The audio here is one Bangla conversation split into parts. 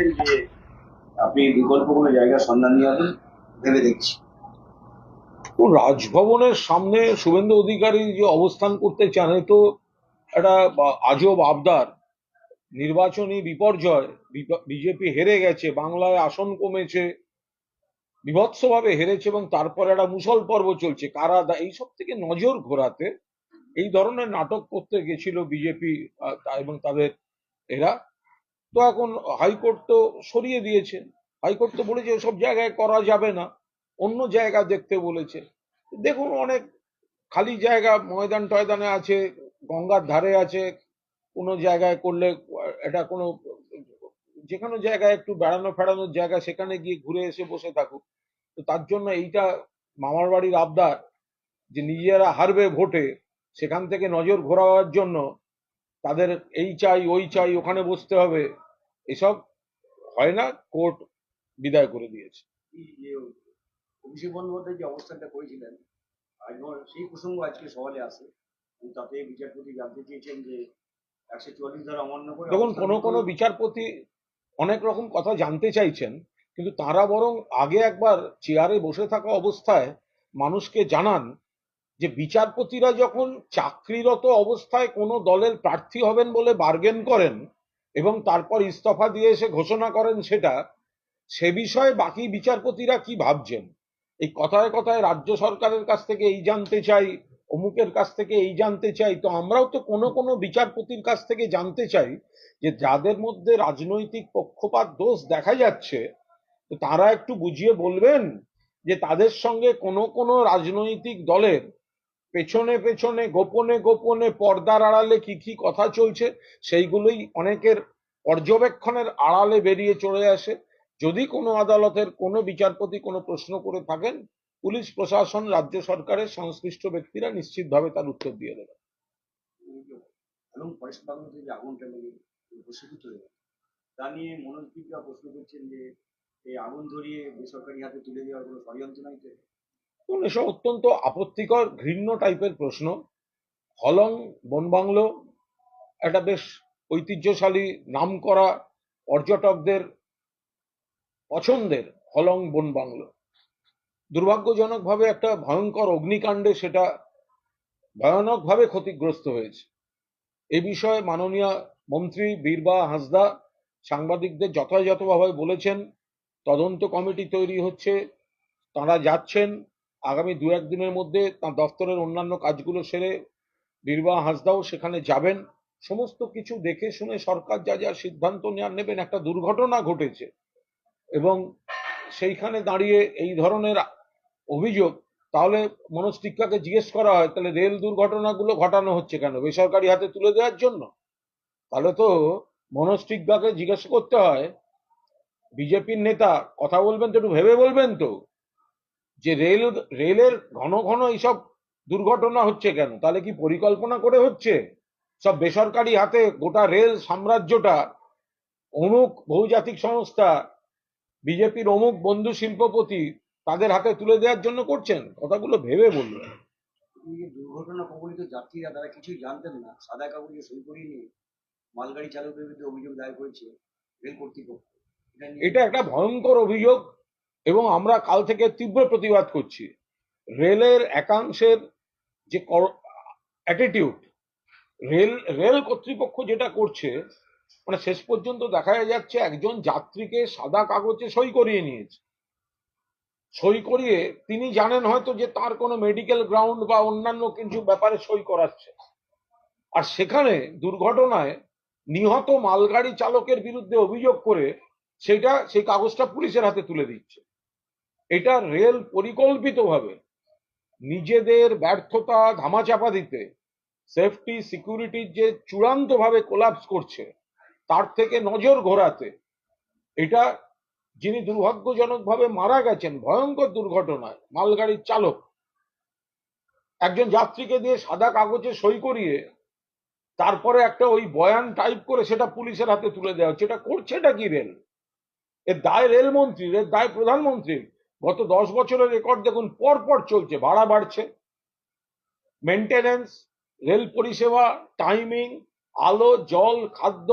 এসেছেন যে আপনি বিকল্প কোনো জায়গার সন্ধান নিয়ে আসুন ভেবে দেখছি। রাজভবনের সামনে শুভেন্দু অধিকারী যে অবস্থান করতে চান তো একটা আজব আবদার। নির্বাচনী বিপর্যয় বিজেপি হেরে গেছে, বাংলায় আসন কমেছে, বিভৎসভাবে হেরেছে এবং তারপরে একটা মুসল পর্ব চলছে। কারা দা- এইসব থেকে নজর ঘোরাতে এই ধরনের নাটক করতে গেছিল বিজেপি এবং তাদের এরা। তো এখন হাইকোর্ট তো সরিয়ে দিয়েছে। হাইকোর্ট তো বলেছে সব জায়গায় করা যাবে না, অন্য জায়গা দেখতে বলেছে। দেখুন অনেক খালি জায়গা ময়দান টয়দানে আছে, গঙ্গার ধারে আছে, কোনো জায়গায় করলে এটা কোনো যে কোনো জায়গায় একটু বেড়ানো ফেড়ানোর জায়গা সেখানে গিয়ে ঘুরে এসে বসে থাকুক। তো তার জন্য এইটা মামার বাড়ির আবদার যে নিজেরা হারবে ভোটে, সেখান থেকে নজর ঘোরাবার জন্য তাদের এই চাই, ওই চাই, ওখানে বসতে হবে। এসব হয় না কোর্ট বিদায় করে দিয়েছে। অভিষেক বন্দ্যোপাধ্যায় যে অবস্থানটা করেছিলেন সেই প্রসঙ্গ আজকে সওয়ালে আসে। তাতে বিচারপতি জানতে চেয়েছেন যে একশো চুয়াল্লিশ ধারা অমান্য করে দেখুন কোনো কোনো বিচারপতি অনেক রকম কথা জানতে চাইছেন কিন্তু তারা বরং আগে একবার চেয়ারে বসে থাকা অবস্থায় মানুষকে জানান যে বিচারপতিরা যখন চাকরিরত অবস্থায় কোনো দলের প্রার্থী হবেন বলে বার্গেন করেন এবং তারপর ইস্তফা দিয়ে এসে ঘোষণা করেন সেটা, সে বিষয়ে বাকি বিচারপতিরা কি ভাবছেন? এই কথায় কথায় রাজ্য সরকারের কাছ থেকে এই জানতে চাই, অমুকের কাছ থেকে এই জানতে চাই। তো আমরাও তো কোনো কোনো বিচারপতির কাছ থেকে জানতে চাই যে যাদের মধ্যে রাজনৈতিক পক্ষপাত দোষ দেখা যাচ্ছে, তো তারা একটু বুঝিয়ে বলবেন যে তাদের সঙ্গে কোনো কোনো রাজনৈতিক দলের পেছনে পেছনে, গোপনে গোপনে পর্দার আড়ালে কি কি কথা চলছে, সেইগুলোই অনেকের পর্যবেক্ষণের আড়ালে বেরিয়ে চলে আসে। যদি কোনো আদালতের কোনো বিচারপতি কোনো প্রশ্ন করে থাকেন, পুলিশ, প্রশাসন, রাজ্য সরকারের সংশ্লিষ্ট ব্যক্তিরা নিশ্চিতভাবে তার উত্তর দিয়ে দেবে তা নিয়ে মনোজ প্রশ্ন করছেন যে, এই আগুন ধরিয়ে বেসরকারি হাতে তুলে দেওয়ার কোনো ষড়যন্ত্র নাই এবং এসব অত্যন্ত আপত্তিকর, ঘৃণ্য টাইপের প্রশ্ন। হলং, বনবাংলো, একটা বেশ ঐতিহ্যশালী নাম করা পর্যটকদের পছন্দের হলং, বনবাংলো। দুর্ভাগ্যজনকভাবে একটা ভয়ঙ্কর অগ্নিকাণ্ডে সেটা ভয়ানকভাবে ক্ষতিগ্রস্ত হয়েছে। এ বিষয়ে মাননীয় মন্ত্রী বীরবা হাঁসদা সাংবাদিকদের যথাযথভাবে বলেছেন, তদন্ত কমিটি তৈরি হচ্ছে, তারা যাচ্ছেন আগামী দু একদিনের মধ্যে তার দপ্তরের অন্যান্য কাজগুলো সেরে বীরবা হাঁসদাও সেখানে যাবেন। সমস্ত কিছু দেখে শুনে সরকার যা যা সিদ্ধান্ত নেওয়ার নেবেন, একটা দুর্ঘটনা ঘটেছে। এবং সেইখানে দাঁড়িয়ে এই ধরনের অভিযোগ, তাহলে মনোজ টিক্কাকে জিজ্ঞেস করা হয়, তাহলে রেল দুর্ঘটনাগুলো ঘটানো হচ্ছে কেন? বেসরকারি হাতে তুলে দেওয়ার জন্য? তাহলে তো মনোজ টিক্কাকে জিজ্ঞেস করতে হয়, বিজেপির নেতা, কথা বলবেন তো একটু ভেবে বলবেন তো। যে রেল রেলের ঘন ঘন এইসব দুর্ঘটনা হচ্ছে কেন? তাহলে কি পরিকল্পনা করে হচ্ছে? সব বেসরকারি হাতে গোটা রেল সাম্রাজ্যটা অমুক বহুজাতিক সংস্থা বিজেপির অমুক বন্ধু শিল্পপতি তাদের হাতে তুলে দেওয়ার জন্য করছেন? কথাগুলো ভেবে যে দুর্ঘটনা কবলিত যাত্রীরা তারা কিছুই জানতেন না। সাদা কাগজে সই করিয়ে নিয়ে মালগাড়ি চালকের বিরুদ্ধে অভিযোগ দায়ের করেছে রেল কর্তৃপক্ষ। এটা একটা ভয়ঙ্কর অভিযোগ। এবং আমরা কাল থেকে তীব্র প্রতিবাদ করছি। রেলের একাংশের যে অ্যাটিটিউড রেল রেল কর্তৃপক্ষ যেটা করছে মানে শেষ পর্যন্ত দেখা যাচ্ছে একজন যাত্রীকে সাদা কাগজে সই করিয়ে নিয়েছে। সই করিয়ে তিনি জানেন হয়তো যে তার কোনো মেডিকেল গ্রাউন্ড বা অন্যান্য কিছু ব্যাপারে সই করাচ্ছে। আর সেখানে দুর্ঘটনায় নিহত মালগাড়ি চালকের বিরুদ্ধে অভিযোগ করে সেটা, সেই কাগজটা পুলিশের হাতে তুলে দিচ্ছে। এটা রেল পরিকল্পিতভাবে নিজেদের ব্যর্থতা ধামাচাপা দিতে সেফটি সিকিউরিটির যে চূড়ান্তভাবে কোলাপস করছে, তার থেকে নজর ঘোরাতে, এটা যিনি দুর্ভাগ্যজনকভাবে মারা গেছেন, ভয়ঙ্কর দুর্ঘটনায়, মালগাড়ির চালক, একজন যাত্রীকে দিয়ে সাদা কাগজে সই করিয়ে, তারপরে একটা ওই বয়ান টাইপ করে সেটা পুলিশের হাতে তুলে দেওয়া হচ্ছে। এটা করছেটা কি রেল? এর দায় রেলমন্ত্রীর, এর দায় প্রধানমন্ত্রীর। গত দশ বছরের রেকর্ড দেখুন পর পর চলছে, ভাড়া বাড়ছে। মেনটেনেন্স রেল পরিষেবা টাইমিং আলো, জল, খাদ্য,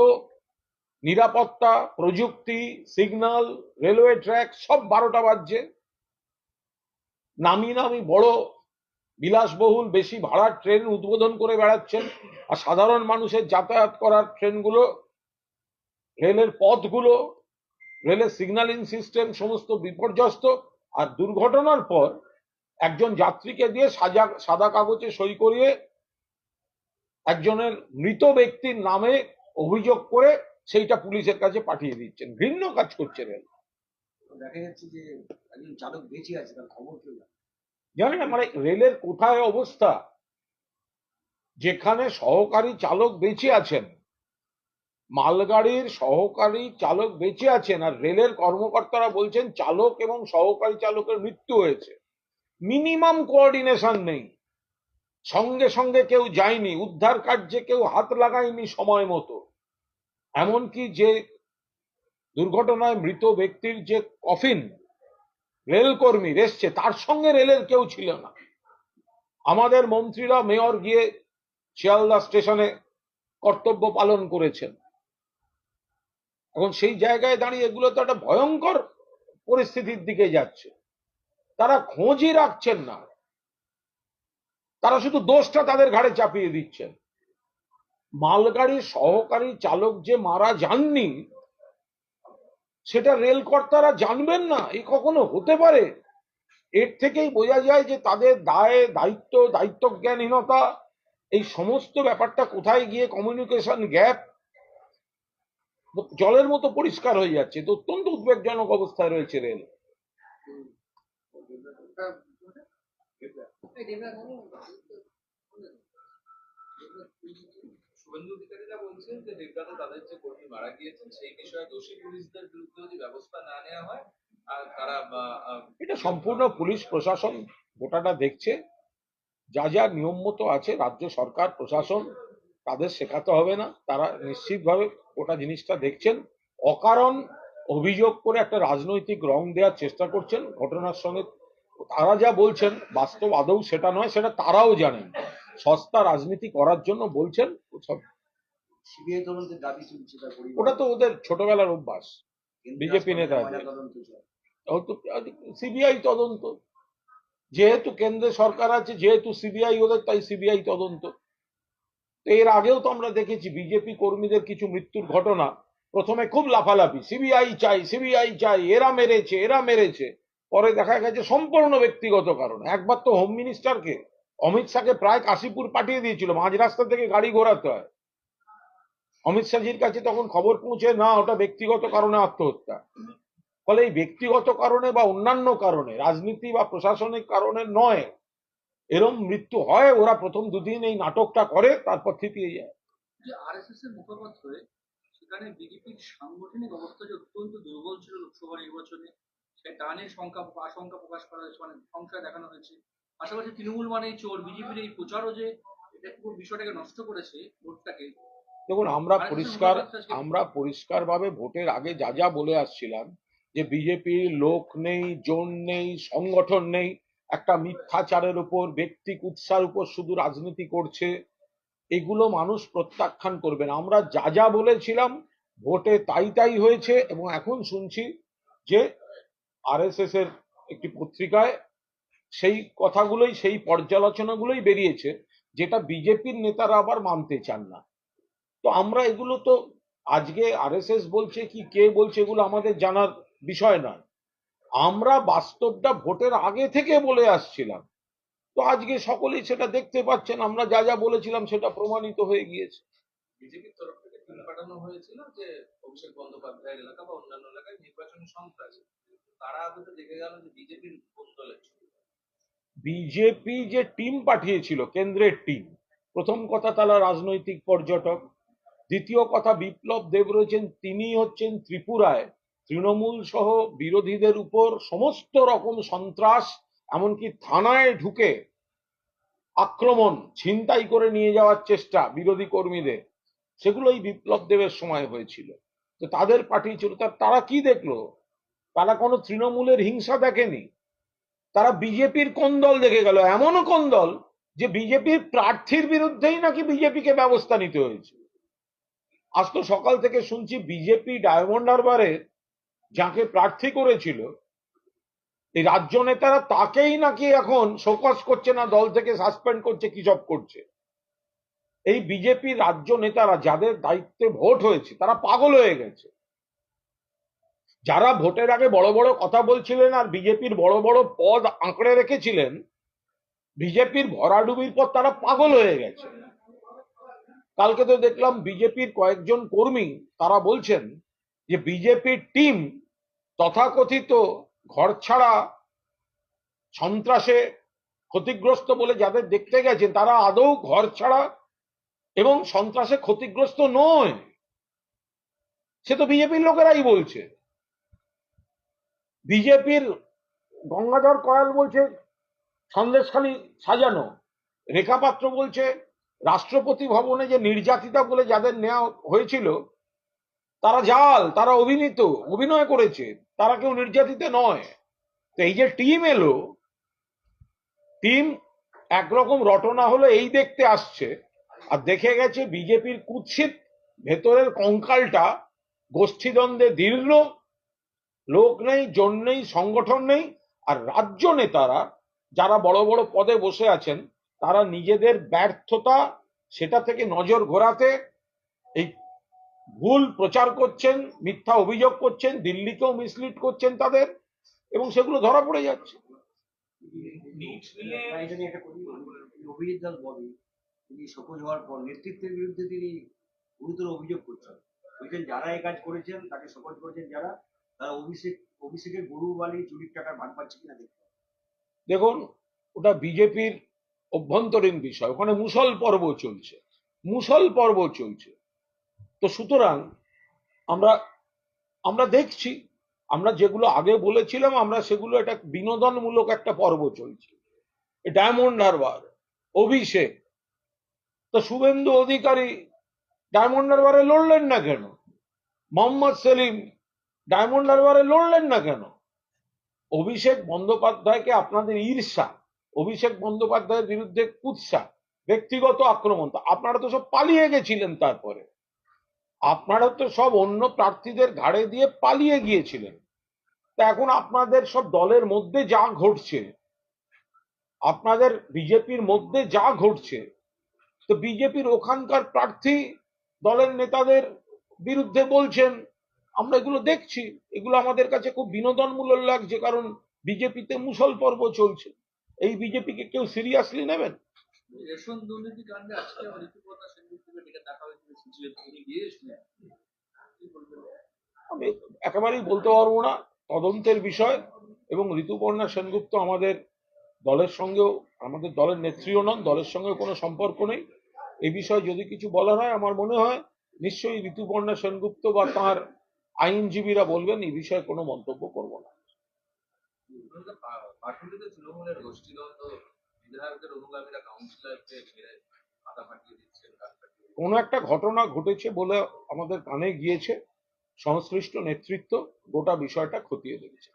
নিরাপত্তা, প্রযুক্তি সিগন্যাল রেলওয়ে ট্র্যাক সব বারোটা বাজছে। নামি নামি বড়, বিলাসবহুল, বেশি ভাড়ার ট্রেন উদ্বোধন করে বেড়াচ্ছেন। আর সাধারণ মানুষের যাতায়াত করার ট্রেনগুলো রেলের পথগুলো রেলের সিগন্যালিং সিস্টেম সমস্ত বিপর্যস্ত। আর দুর্ঘটনার পর একজন যাত্রীকে দিয়ে সাজা সাদা কাগজে সই করিয়ে একজনের মৃত ব্যক্তির নামে অভিযোগ করে সেইটা পুলিশের কাছে পাঠিয়ে দিচ্ছেন ঘৃণ্য কাজ করছে রেল দেখা যাচ্ছে যে একজন চালক বেঁচে আছে তার খবর কেউ জানে না। না, মানে রেলের কোথায় অবস্থা যেখানে সহকারী চালক বেঁচে আছেন মালগাড়ির সহকারী চালক বেঁচে আছেন আর রেলের কর্মকর্তারা বলছেন চালক এবং সহকারী চালকের মৃত্যু হয়েছে। মিনিমাম কোঅর্ডিনেশন নেই। সঙ্গে সঙ্গে কেউ যায়নি, উদ্ধার কার্যে কেউ হাত লাগায়নি সময় মতো। এমনকি যে দুর্ঘটনায় মৃত ব্যক্তির যে কফিন রেল কর্মীর এসছে, তার সঙ্গে রেলের কেউ ছিল না। আমাদের মন্ত্রীরা, মেয়র গিয়ে শিয়ালদা স্টেশনে কর্তব্য পালন করেছেন। এখন সেই জায়গায় দাঁড়িয়ে এগুলো তো একটা ভয়ঙ্কর পরিস্থিতির দিকে যাচ্ছে। তারা খোঁজই রাখছেন না। তারা শুধু দোষটা তাদের ঘাড়ে চাপিয়ে দিচ্ছেন। মালগাড়ির সহকারী চালক যে মারা যাননি, সেটা রেল কর্তারা জানবেন না এই কখনো হতে পারে? এর থেকেই বোঝা যায় যে তাদের দায়, দায়িত্ব দায়িত্ব জ্ঞানহীনতা এই সমস্ত ব্যাপারটা কোথায় গিয়ে কমিউনিকেশন গ্যাপ জলের মতো পরিষ্কার হয়ে যাচ্ছে তো অত্যন্ত উদ্বেগজনক অবস্থায় রয়েছে রেল। শুভেন্দু অধিকারীরা বলছেন যে দেবদাতে তাদের যে কর্মী মারা গিয়েছেন সেই বিষয়ে দোষী পুলিশদের বিরুদ্ধে যদি ব্যবস্থা না নেওয়া হয় আর তারা এটা সম্পূর্ণ পুলিশ প্রশাসন গোটাটা দেখছে। যা যা নিয়ম মতো আছে রাজ্য সরকার প্রশাসন তাদের শেখাতে হবে না। তারা নিশ্চিতভাবে গোটা জিনিসটা দেখছেন। অকারণ অভিযোগ করে একটা রাজনৈতিক রং দেওয়ার চেষ্টা করছেন ঘটনার সঙ্গে। তারা যা বলছেন বাস্তব আদৌ সেটা নয় সেটা তারাও জানেন। সস্তা রাজনীতি করার জন্য বলছেন ওটা তো ওদের ছোটবেলার অভ্যাস। বিজেপি চলে। সিবিআই তদন্ত। যেহেতু কেন্দ্রে সরকার আছে যেহেতু সিবিআই ওদের তাই সিবিআই তদন্ত। তো এর আগেও তো আমরা দেখেছি বিজেপি কর্মীদের কিছু মৃত্যুর ঘটনা। প্রথমে খুব লাফালাফি সিবিআই চাই সিবিআই চাই, এরা মেরেছে এরা মেরেছে। পরে দেখা গেছে সম্পূর্ণ ব্যক্তিগত কারণে। একবার তো হোম মিনিস্টারকে অমিত শাহকে প্রায় কাশীপুর পাঠিয়ে দিয়েছিল, মাঝ রাস্তা থেকে গাড়ি ঘোরাতে হয়। অমিত শাহজির কাছে তখন খবর পৌঁছে, না, ওটা ব্যক্তিগত কারণে আত্মহত্যা। ফলে এই ব্যক্তিগত কারণে বা অন্যান্য কারণে, রাজনীতি বা প্রশাসনিক কারণে নয় এরম মৃত্যু হয় ওরা প্রথম দুদিন এই নাটকটা করে তারপর থিতিয়ে যায়। যে আরএসএস এর মুখপাত্র সেখানে বিজেপির সাংগঠনিক অবস্থা যে অত্যন্ত দুর্বল ছিল লোকসভা নির্বাচনে সে টানের সংখ্যা আশঙ্কা প্রকাশ করা হয়েছে মানে সংখ্যা দেখানো হয়েছে। পাশাপাশি তৃণমূল মানেই চোর বিজেপির এই প্রচারও যে এটা পুরো বিষয়টাকে নষ্ট করেছে ভোটটাকে। দেখুন আমরা পরিষ্কার আমরা পরিষ্কারভাবে ভোটের আগে যা যা বলে আসছিলাম যে বিজেপির লোক নেই জোন নেই সংগঠন নেই একটা মিথ্যাচারের উপর, ব্যক্তিক উৎসার উপর শুধু রাজনীতি করছে, এগুলো মানুষ প্রত্যাখ্যান করবেন আমরা যা যা বলেছিলাম, ভোটে তাই তাই হয়েছে এবং এখন শুনছি যে আরএসএস এর একটি পত্রিকায় সেই কথাগুলোই, সেই পর্যালোচনাগুলোই বেরিয়েছে, যেটা বিজেপির নেতারা আবার মানতে চান না। তো আমরা এগুলো তো, আজকে আরএসএস বলছে কি, কে বলছে এগুলো আমাদের জানার বিষয় নয়। আমরা বাস্তবটা ভোটের আগে থেকে বলে আসছিলাম। তো আজকে সকলেই সেটা দেখতে পাচ্ছেন আমরা যা যা বলেছিলাম সেটা প্রমাণিত হয়ে গিয়েছে। বিজেপির তরফ থেকে টিম পাঠানো হয়েছিল যে অভিষেক বন্দ্যোপাধ্যায়ের এলাকা বা অন্যান্য এলাকায় নির্বাচনী সন্ত্রাস তারা আদতে দেখে গেল যে বিজেপির কোন দলের বিজেপি যে টিম পাঠিয়েছিল কেন্দ্রের টিম প্রথম কথা তারা রাজনৈতিক পর্যটক দ্বিতীয় কথা বিপ্লব দেব রয়েছেন তিনি হচ্ছেন ত্রিপুরায় তৃণমূল সহ বিরোধীদের উপর সমস্ত রকম সন্ত্রাস, এমনকি থানায় ঢুকে আক্রমণ, ছিনতাই করে নিয়ে যাওয়ার চেষ্টা বিরোধী কর্মীদের, সেগুলোই বিপ্লব দেবের সময় হয়েছিল। তো তাদের পাঠিয়েছিল তা তারা কি দেখল? তারা কোনো তৃণমূলের হিংসা দেখেনি। তারা বিজেপির কোন দল দেখে গেল? এমনও কোন দল যে বিজেপির প্রার্থীর বিরুদ্ধেই নাকি বিজেপিকে ব্যবস্থা নিতে হয়েছে আজ তো সকাল থেকে শুনছি বিজেপি ডায়মন্ড হারবারে যাকে প্রার্থী করেছিল, এই রাজ্য নেতারা তাকেই নাকি এখন শোকস করছে না, দল থেকে সাসপেন্ড করছে, কি সব করছে? এই বিজেপি রাজ্য নেতারা যাদের দায়িত্বে ভোট হয়েছে, তারা পাগল হয়ে গেছে। যারা ভোটের আগে বড় বড় কথা বলছিলেন আর বিজেপির বড় বড় পদ আঁকড়ে রেখেছিলেন, বিজেপির ভরাডুবির পর তারা পাগল হয়ে গেছে। কালকে তো দেখলাম বিজেপির কয়েকজন কর্মী, তারা বলছেন যে বিজেপির টিম তথাকথিত ঘর ছাড়া সন্ত্রাসে ক্ষতিগ্রস্ত বলে যাদের দেখতে গেছেন, তারা আদৌ ঘর ছাড়া এবং সন্ত্রাসে ক্ষতিগ্রস্ত নয়। সে তো বিজেপির লোকেরাই বলছে। বিজেপির গঙ্গাধর কয়াল বলছে, সন্দেশখালি সাজানো। রেখা পাত্র বলছে, রাষ্ট্রপতি ভবনে যে নির্যাতিতা বলে যাদের নেওয়া হয়েছিল তারা জাল, তারা অভিনীত, অভিনয় করেছে, তারা কেউ নির্যাতিত নয়। তো এই যে টিম এলো, টিম একরকম রটনা হলো এই দেখতে আসছে। আর দেখে গেছে বিজেপির কুৎসিত ভেতরের কঙ্কালটা গোষ্ঠীদ্বন্দ্বে দীর্ঘ লোক নেই, জন নেই, সংগঠন নেই, আর রাজ্য নেতারা যারা বড় বড় পদে বসে আছেন, তারা নিজেদের ব্যর্থতা সেটা থেকে নজর ঘোরাতে, এই ভুল প্রচার করছেন মিথ্যা অভিযোগ করছেন দিল্লিকেও মিসলিড করছেন তাদের এবং সেগুলো ধরা পড়ে যাচ্ছে। অভিজিৎ দাস তিনি শোকজ হওয়ার পর নেতৃত্বের বিরুদ্ধে তিনি গুরুতর অভিযোগ করছেন। বলছেন যারা এই কাজ করেছেন তাকে শপথ করেছেন যারা তারা অভিষেক অভিষেকের গরু বালি চুরির টাকার ভাগ পাচ্ছে কিনা দেখতে দেখুন ওটা বিজেপির অভ্যন্তরীণ বিষয় ওখানে মুসল পর্ব চলছে মুসল পর্ব চলছে। তো সুতরাং আমরা আমরা দেখছি, আমরা যেগুলো আগে বলেছিলাম, আমরা সেগুলো একটা বিনোদনমূলক একটা পর্ব চলছে। ডায়মন্ড হারবার, অভিষেক। তো শুভেন্দু অধিকারী ডায়মন্ড হারবারে লড়লেন না কেন? মোহাম্মদ সেলিম ডায়মন্ড হারবারে লড়লেন না কেন? অভিষেক বন্দ্যোপাধ্যায়কে আপনাদের ঈর্ষা, অভিষেক বন্দ্যোপাধ্যায়ের বিরুদ্ধে কুৎসা, ব্যক্তিগত আক্রমণ আপনারা তো সব পালিয়ে গেছিলেন তারপরে। আপনারা তো সব অন্য প্রার্থীদের ঘাড়ে দিয়ে পালিয়ে গিয়েছিলেন। তা এখন আপনাদের সব দলের মধ্যে যা ঘটছে, আপনাদের বিজেপির মধ্যে যা ঘটছে, তো বিজেপির ওখানকার প্রার্থী দলের নেতাদের বিরুদ্ধে বলছেন, আমরা এগুলো দেখছি, এগুলো আমাদের কাছে খুব বিনোদনমূলক লাগছে, কারণ বিজেপিতে মুসল পর্ব চলছে। এই বিজেপিকে কেউ সিরিয়াসলি নেবেন? রেশন দুর্নীতি কাণ্ডে আজকে সেনগুপ্তকে ডেকে আমি একেবারেই বলতে পারব না। তদন্তের বিষয় এবং ঋতুপর্ণা সেনগুপ্ত আমাদের দলের সঙ্গেও আমাদের দলের নেত্রীও নন দলের সঙ্গে কোনো সম্পর্ক নেই। এ বিষয়ে যদি কিছু বলার হয় আমার মনে হয় নিশ্চয়ই ঋতুপর্ণা সেনগুপ্ত বা তার আইনজীবীরা বলবেন এই বিষয়ে কোনো মন্তব্য করব না। তৃণমূলের গোষ্ঠীদ্বন্দ্ব বিধায়কদের অনুগামীরা কাউন্সিলরকে মেরে ফাটিয়ে দিচ্ছেন কান একটা ঘটনা ঘটেছে বলে আমাদের কানে গিয়েছে সংশ্লিষ্ট নেতৃত্ব গোটা বিষয়টা খতিয়ে দেখছে।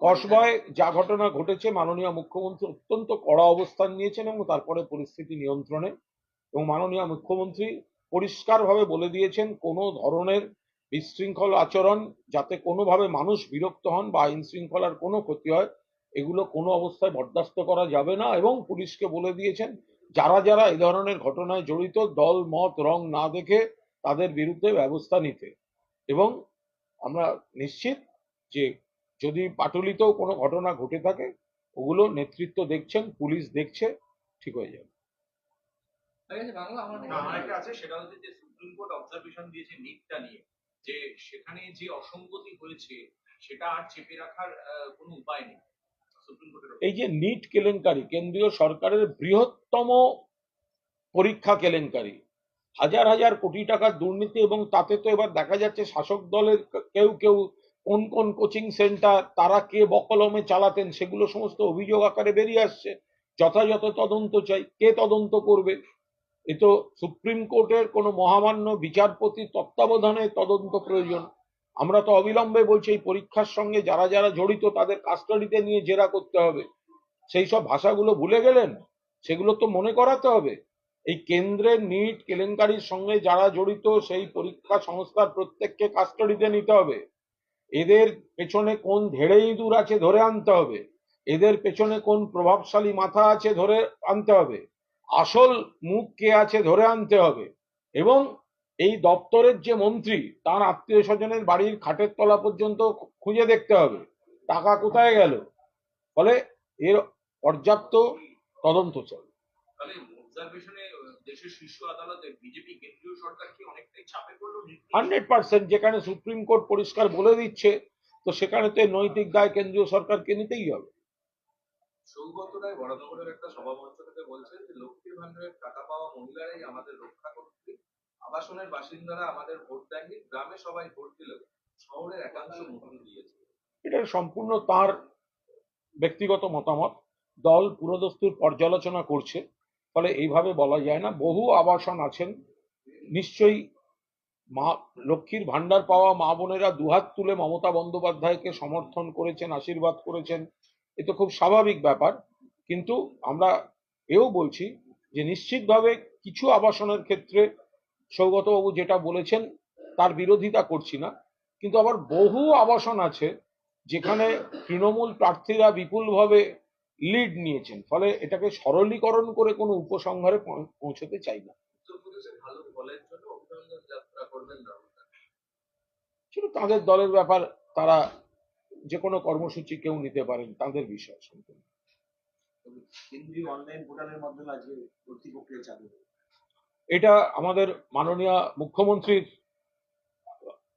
কসবায় যা ঘটনা ঘটেছে মাননীয় মুখ্যমন্ত্রী অত্যন্ত কড়া অবস্থান নিয়েছেন এবং তারপরে পরিস্থিতি নিয়ন্ত্রণে। এবং মাননীয় মুখ্যমন্ত্রী পরিষ্কারভাবে বলে দিয়েছেন কোনো ধরনের বিশৃঙ্খল আচরণ যাতে কোনোভাবে মানুষ বিরক্ত হন বা আইন শৃঙ্খলার কোনো ক্ষতি হয় এগুলো কোনো অবস্থায় বরদাস্ত করা যাবে না। এবং পুলিশকে বলে দিয়েছেন যারা যারা এই ধরনের ঘটনায় জড়িত দল মত রং না দেখে তাদের বিরুদ্ধে ব্যবস্থা নিতে। এবং আমরা নিশ্চিত যে যদি পাটুলিতেও কোনো ঘটনা ঘটে থাকে ওগুলো নেতৃত্ব দেখছেন পুলিশ দেখছে ঠিক হয়ে যাবে। আছে বাংলা আমার না, আমার একটা আছে সেটা হচ্ছে যে সুপ্রিম কোর্ট অবজারভেশন দিয়েছে নিটটা নিয়ে যে সেখানে যে অসঙ্গতি হয়েছে সেটা আর চেপে রাখার কোনো উপায় নেই। এই যে নিট কেলেঙ্কারি, কেন্দ্রীয় সরকারের বৃহত্তম পরীক্ষা কেলেঙ্কারি। হাজার হাজার কোটি টাকার দুর্নীতি এবং তাতে তো এবার দেখা যাচ্ছে শাসক দলের কেউ কেউ কোন কোন কোচিং সেন্টার, তারা কে বকলমে চালাতেন, সেগুলো সমস্ত অভিযোগ আকারে বেরিয়ে আসছে। যথাযথ তদন্ত চাই, কে তদন্ত করবে? এ তো সুপ্রিম কোর্টের কোনো মহামান্য বিচারপতি তত্ত্বাবধানে তদন্ত প্রয়োজন। আমরা তো অবিলম্বে বলছি, এই পরীক্ষার সঙ্গে যারা যারা জড়িত তাদের কাস্টাডিতে নিয়ে জেরা করতে হবে। সেই সব ভাষাগুলো ভুলে গেলেন? সেগুলো তো মনে করাতে হবে। এই কেন্দ্রের নিট কেলেঙ্কারির সঙ্গে যারা জড়িত, সেই পরীক্ষা সংস্থার প্রত্যেককে কাস্টডিতে নিতে হবে। এদের পেছনে কোন ধেড়ে ইঁদুর আছে ধরে আনতে হবে। এদের পেছনে কোন প্রভাবশালী মাথা আছে ধরে আনতে হবে। আসল মুখ কে আছে ধরে আনতে হবে। এবং এই দপ্তরের যে মন্ত্রী তার আত্মীয় স্বজনের বাড়ির খাটের তলা পর্যন্ত খুঁজে দেখতে হবে। টাকা কোথায় গেল? ফলে এর পর্যাপ্ত তদন্ত চাই হান্ড্রেড পার্সেন্ট যেখানে সুপ্রিম কোর্ট পরিষ্কার বলে দিচ্ছে তো সেখানে তো নৈতিক দায় কেন্দ্রীয় সরকারকে নিতেই হবে। সৌগত রায় বরানগরের একটা সভামঞ্চ থেকে বলছেন যে লক্ষ্মীর ভান্ডারের টাকা পাওয়া মহিলারাই আমাদের রক্ষা করতে আবাসনের বাসিন্দারা আমাদের ভোট দেননি, গ্রামে সবাই ভোট দিলেও শহরের একাংশ মুখ দিয়েছে। এটা সম্পূর্ণ তার ব্যক্তিগত মতামত। দল পুরোদস্তুর পর্যালোচনা করছে, ফলে এইভাবে বলা যায় না। বহু আবাসন আছেন, নিশ্চয়ই মা লক্ষ্মীর ভান্ডার পাওয়া মা বোনেরা দুহাত তুলে মমতা বন্দ্যোপাধ্যায়কে সমর্থন করেছেন, আশীর্বাদ করেছেন, এ তো খুব স্বাভাবিক ব্যাপার। কিন্তু আমরা এও বলছি যে নিশ্চিতভাবে কিছু আবাসনের ক্ষেত্রে সৌগতবাবু যেটা বলেছেন তার বিরোধিতা করছি না কিন্তু আবার বহু আবাসন আছে যেখানে তৃণমূল প্রার্থীরা বিপুলভাবে লিড নিয়েছেন ফলে এটাকে সরলীকরণ করে কোনো উপসংহারে পৌঁছতে চাই না। সেটা তাদের দলের ব্যাপার তারা যে কোনো কর্মসূচি কেউ নিতে পারেন তাদের বিষয় সম্পূর্ণ কেন্দ্রীয় অনলাইন পোর্টালের মাধ্যমে আজকে ভর্তি প্রক্রিয়া চালু। এটা আমাদের মাননীয় মুখ্যমন্ত্রীর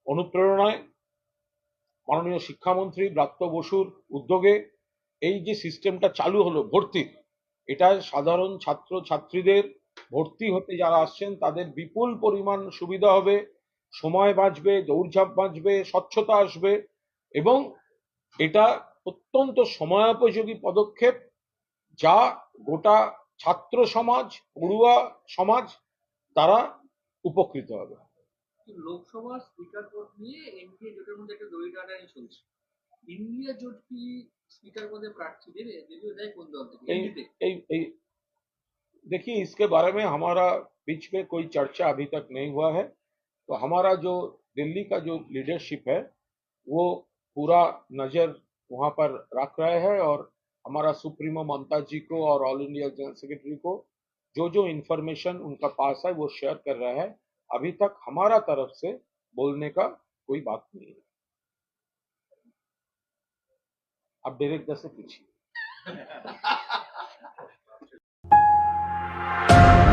অনুপ্রেরণায়, মাননীয় শিক্ষামন্ত্রী ব্রাত্য বসুর উদ্যোগে এই যে সিস্টেমটা চালু হলো ভর্তির এটা সাধারণ ছাত্র ছাত্রীদের ভর্তি হতে যারা আসছেন তাদের বিপুল পরিমাণ সুবিধা হবে, সময় বাঁচবে, দৌড়ঝাঁপ বাঁচবে, স্বচ্ছতা আসবে এবং এটা অত্যন্ত সময়োপযোগী পদক্ষেপ যা গোটা ছাত্র সমাজ, পড়ুয়া সমাজ তারা উপকৃত হবে কিন্তু লোকসভার স্পিকার পদ নিয়ে এনডিএ জোটের মধ্যে একটা দড়ি টানাটানি চলছে ইন্ডিয়া জোট কি স্পিকার পদে প্রার্থী দেবে যদিও দেয় কোন দল থেকে এই এমনিতে এই এই देखिए इसके बारे में हमारा बीच में कोई चर्चा अभी तक नहीं हुआ है तो हमारा जो दिल्ली का जो लीडरशिप है वो पूरा नजर वहां पर रख रहा है और हमारा सुप्रीमो ममता जी को और ऑल इंडिया जनरल सेक्रेटरी को जो जो इन्फॉर्मेशन उनका पास है, वो शेयर कर रहा है, अभी तक हमारा तरफ़ से बोलने का कोई बात नहीं है। अब डायरेक्ट से पूछिए।